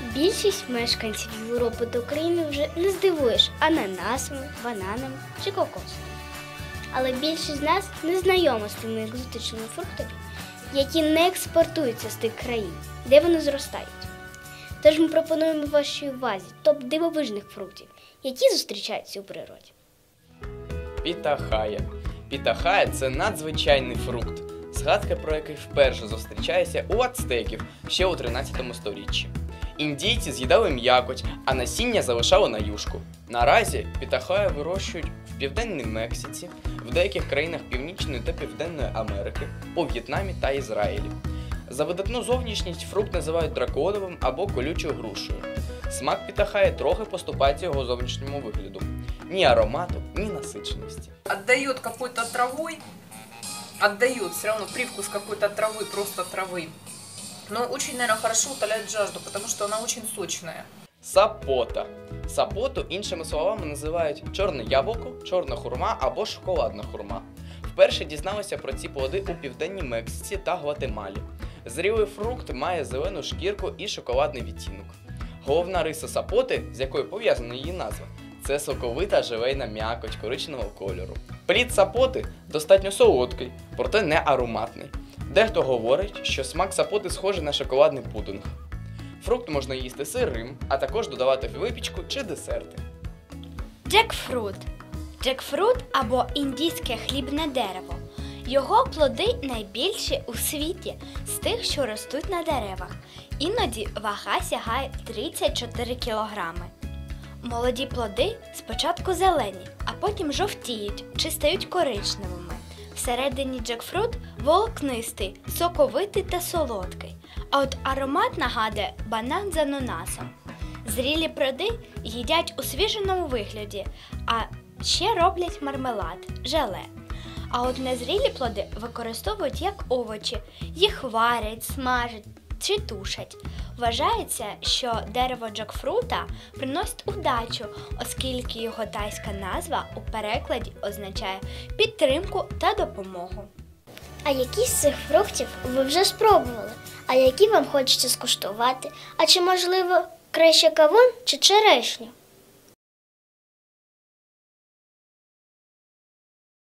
Більшість мешканців Європи та України вже не здивуєш ананасами, бананами чи кокосом. Але більшість з нас не знайома з тими екзотичними фруктами, які не експортуються з тих країн, де вони зростають. Тож ми пропонуємо вашій увазі топ дивовижних фруктів, які зустрічаються у природі. Пітахая. Пітахая це надзвичайний фрукт, згадка про який вперше зустрічається у ацтеків ще у 13 сторіччі. Індійці з'їдали м'якоть, а насіння залишали на юшку. Наразі пітахая вирощують в південній Мексиці, в деяких країнах Північної та Південної Америки, у В'єтнамі та Ізраїлі. За видатну зовнішність фрукт називають драконовим або колючою грушею. Смак пітахає трохи поступається його зовнішньому вигляду. Ні аромату, ні насиченості. отдает какой-то травой, отдает все равно привкус какой-то травы, просто травы. Но очень, наверное, хорошо утоляет жажду, потому что она очень сочная. Сапота. Сапоту іншими словами називають чорне яблуко, чорна хурма або шоколадна хурма. Вперше дізналися про ці плоди у південній Мексиці та Гватемалі. Зрілий фрукт має зелену шкірку і шоколадний відтінок. Головна риса сапоти, з якою пов'язана її назва, це соковита желейна м'якоть коричневого кольору. Плід сапоти достатньо солодкий, проте не ароматний. Дехто говорить, що смак сапоти схожий на шоколадний пудинг. Фрукт можна їсти сирим, а також додавати в випічку чи десерти. Джекфрут. Джекфрут або індійське хлібне дерево. Його плоди найбільші у світі з тих, що ростуть на деревах. Іноді вага сягає 34 кілограми. Молоді плоди спочатку зелені, а потім жовтіють чи стають коричневими. Всередині джекфрут волокнистий, соковитий та солодкий. А от аромат нагадує банан з ананасом. Зрілі плоди їдять у свіженому вигляді, а ще роблять мармелад, желе. А от незрілі плоди використовують як овочі, їх варять, смажать чи тушать. Вважається, що дерево джекфрута приносить удачу, оскільки його тайська назва у перекладі означає підтримку та допомогу. А які з цих фруктів ви вже спробували? А які вам хочеться скуштувати? А чи можливо краще кавун чи черешню?